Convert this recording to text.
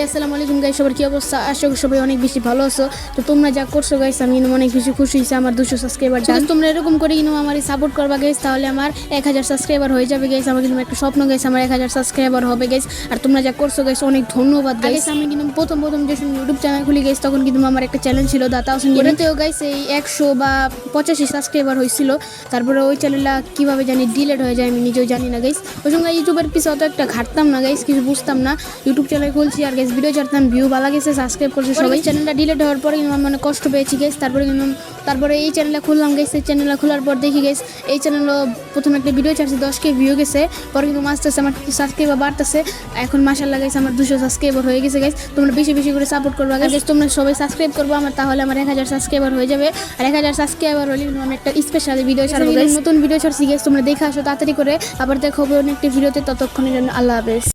আসসালামু আলাইকুম গাইস সবার কি অবস্থা? আশা করি সবাই অনেক বেশি ভালো আছো। তো তোমরা যা করছ গাইস আমি অনেক বেশি খুশি হয়েছি আমার দুশো সাবস্ক্রাইবার যদি তোমরা এরকম করে কিন্তু আমার সাপোর্ট করবা গাইস তাহলে আমার এক হাজার সাবস্ক্রাইবার হয়ে যাবে গাইস আমার কিন্তু একটা স্বপ্ন গাইস আমার এক হাজার সাবস্ক্রাইবার হবে গাইস আর তোমরা যা করছ গাইস অনেক ধন্যবাদ গাইস আমি কিন্তু প্রথম প্রথম যে ইউটিউব চ্যানেল খুলি গাইস তখন কিন্তু আমার একটা চ্যানেল ছিল দা তাও ওটাতেও গাইস এই একশো বা পঁচাশি সাবস্ক্রাইবার হয়েছিল। তারপরে ওই চ্যানেলটা কীভাবে জানি ডিলেট হয়ে যায় আমি নিজেও জানি না গাইস ওই সঙ্গে ইউটিউবের পিছে অত একটা ঘাটতাম না গাইস কিছু বুঝতাম না। ইউটিউব চ্যানেল খুলছি আর গাইস ভিডিও ছাড়তাম ভিউ ভালো গেছে সাবস্ক্রাইব করছে সবাই। চ্যানেলটা ডিলেট হওয়ার পরে কিন্তু আমি অনেক কষ্ট পেয়েছি গাইস তারপরে কিন্তু তারপরে এই চ্যানেলটা খুললাম গাইস এই চ্যানেলটা খোলার পর দেখি গাইস এই চ্যানেলও প্রথমে একটা ভিডিও ছাড়ছি দশ কে ভিউ গেছে। পরে কিন্তু আস্তে আস্তে আমার সাবস্ক্রাইবার বাড়তেছে। এখন মাসাল্লাহ গাইস আমার দুশো সাবস্ক্রাইবার হয়ে গেছে গাইস তোমরা বেশি বেশি করে সাপোর্ট করবা গাইস তোমরা সবাই সাবস্ক্রাইব করব আমার তাহলে আমার এক হাজার সাবস্ক্রাইবার হয়ে যাবে। আর এক হাজার সাবস্ক্রাইবার হলে আমি একটা স্পেশাল ভিডিও ছাড়বো নতুন ভিডিও ছাড়ছি গেছে তোমরা দেখে আসো তাড়াতাড়ি করে। আবার দেখা অন্য একটি ভিডিওতে ততক্ষণের জন্য আল্লাহ হাফেজ।